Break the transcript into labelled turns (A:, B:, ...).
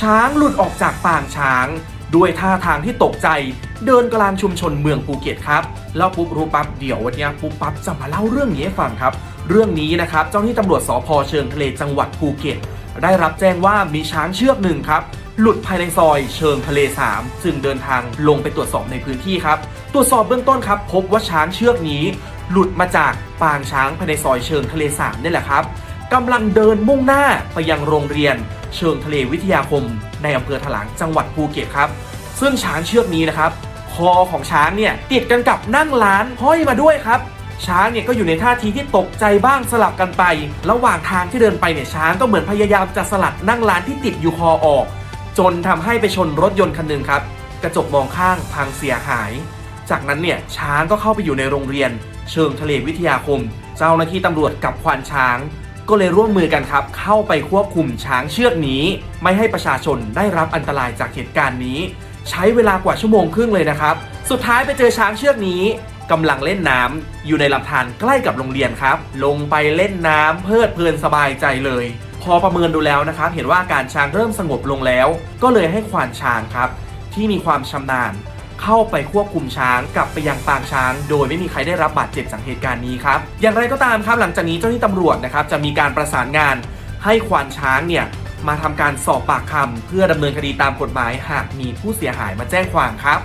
A: ช้างหลุดออกจากปางช้าง ด้วยท่าทางที่ตกใจ เดินกลางชุมชนเมืองภูเก็ตครับแล้วปุ๊บรู้ปั๊บเดี๋ยววันนี้ปุ๊บปั๊บจะมาเล่าเรื่องนี้ให้ฟังครับ เรื่องนี้นะครับเจ้าหน้าที่ตำรวจสพเชิงทะเลจังหวัดภูเก็ต ได้รับแจ้งว่ามีช้างเชือกหนึ่งครับหลุดภายในซอยเชิงทะเล 3 จึงเดินทางลงไปตรวจสอบในพื้นที่ครับ ตรวจสอบเบื้องต้นครับ พบว่าช้างเชือกนี้ หลุดมาจากปางช้างภายในซอยเชิงทะเล 3 นี่แหละครับกำลังเดินมุ่งหน้าไปยังโรงเรียน เชิงทะเลวิทยาคม ในอำเภอถลางจังหวัดภูเก็ตครับ ซึ่งช้างเชือกนี้นะครับคอของช้างเนี่ยติดกันกับนั่งร้านห้อยมาด้วยครับ ช้างเนี่ยก็อยู่ในท่าทีที่ตกใจบ้างสลับกันไป ระหว่างทางที่เดินไปเนี่ยช้างก็เหมือนพยายามจะสลัดนั่งร้านที่ติดอยู่คอออก จนทำให้ไปชนรถยนต์คันหนึ่งครับ กระจกมองข้างพังเสียหาย จากนั้นเนี่ยช้างก็เข้าไปอยู่ในโรงเรียน เชิงทะเลวิทยาคม เจ้าหน้าที่ตำรวจกับควานช้าง ก็เลยร่วมมือกันครับ เข้าไปควบคุมช้างเชือกนี้ ไม่ให้ประชาชนได้รับอันตรายจากเหตุการณ์นี้ ใช้เวลากว่าชั่วโมงครึ่งเลยนะครับ สุดท้ายไปเจอช้างเชือกนี้กำลังเล่นน้ำอยู่ในลำธารใกล้กับโรงเรียนครับ ลงไปเล่นน้ำเพลิดเพลินสบายใจเลย พอประเมินดูแล้วนะครับ เห็นว่าอาการช้างเริ่มสงบลงแล้ว ก็เลยให้ควานช้างครับ ที่มีความชำนาญ เข้าไปควบคุมช้างกลับไปยังปางช้าง โดยไม่มีใครได้รับบาดเจ็บจากเหตุการณ์นี้ครับอย่างไรก็ตามครับหลังจากนี้เจ้าหน้าที่ตำรวจนะครับจะมีการประสานงานให้ควานช้างเนี่ยมาทำการสอบปากคำเพื่อดำเนินคดีตามกฎหมายหากมีผู้เสียหายมาแจ้งความครับ